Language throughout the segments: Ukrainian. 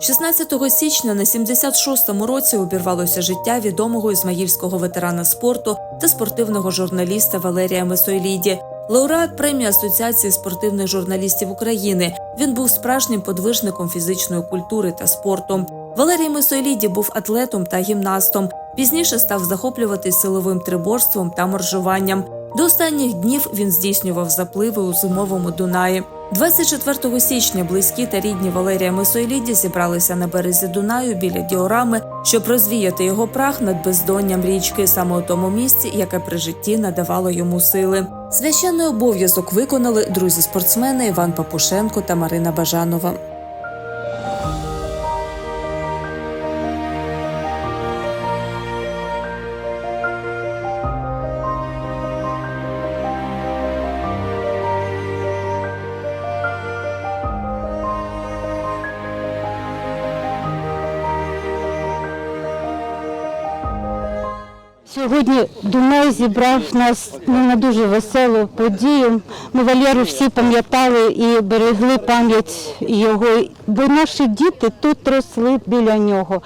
16 січня на 76-му році обірвалося життя відомого ізмаїльського ветерана спорту та спортивного журналіста Валерія Месойліді. Лауреат премії Асоціації спортивних журналістів України. Він був справжнім подвижником фізичної культури та спорту. Валерій Месойліді був атлетом та гімнастом. Пізніше став захоплюватись силовим триборством та моржуванням. До останніх днів він здійснював запливи у зимовому Дунаї. 24 січня близькі та рідні Валерія Мисойліді зібралися на березі Дунаю біля діорами, щоб розвіяти його прах над бездонням річки, саме у тому місці, яке при житті надавало йому сили. Священний обов'язок виконали друзі-спортсмени Іван Папушенко та Марина Бажанова. Сьогодні Дунай зібрав нас ну, на дуже веселу подію. Ми Валеру всі пам'ятали і берегли пам'ять його, бо наші діти тут росли біля нього.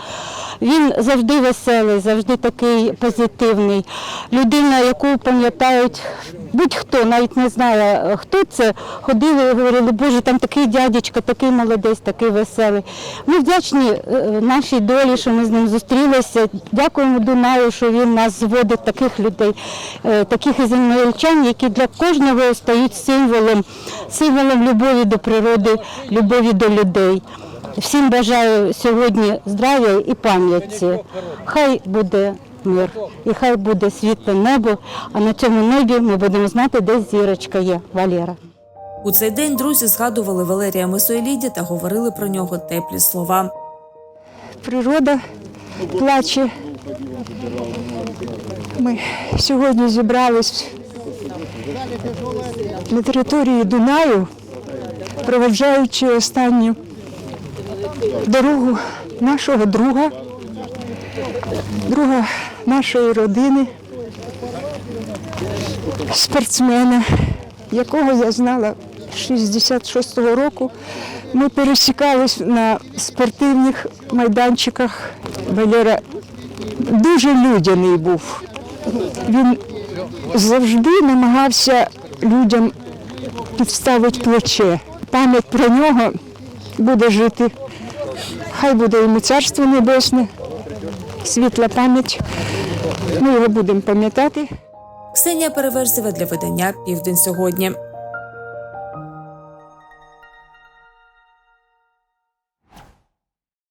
Він завжди веселий, завжди такий позитивний. Людина, яку пам'ятають будь-хто, навіть не знає, хто це, ходили і говорили, Боже, там такий дядечко, такий молодець, такий веселий. Ми вдячні е, нашій долі, що ми з ним зустрілися. Дякуємо Дунаю, що він нас зводить таких людей, е, таких ізраїльчан, які для кожного стають символом, символом любові до природи, любові до людей. Всім бажаю сьогодні здрав'я і пам'яті. Хай буде мир і хай буде світле небо, а на цьому небі ми будемо знати, де зірочка є, Валера. У цей день друзі згадували Валерія Месойліді та говорили про нього теплі слова. природа плаче. Ми сьогодні зібрались на території Дунаю, проведжаючи останню дорогу нашого друга, друга нашої родини, спортсмена, якого я знала 66-го року. Ми пересікались на спортивних майданчиках. Валера дуже людяний був. Він завжди намагався людям підставити плече. Пам'ять про нього буде жити. Хай буде йому царство небесне, світла пам'ять. Ми його будемо пам'ятати. Ксенія Переверзєва для видання Південь сьогодні.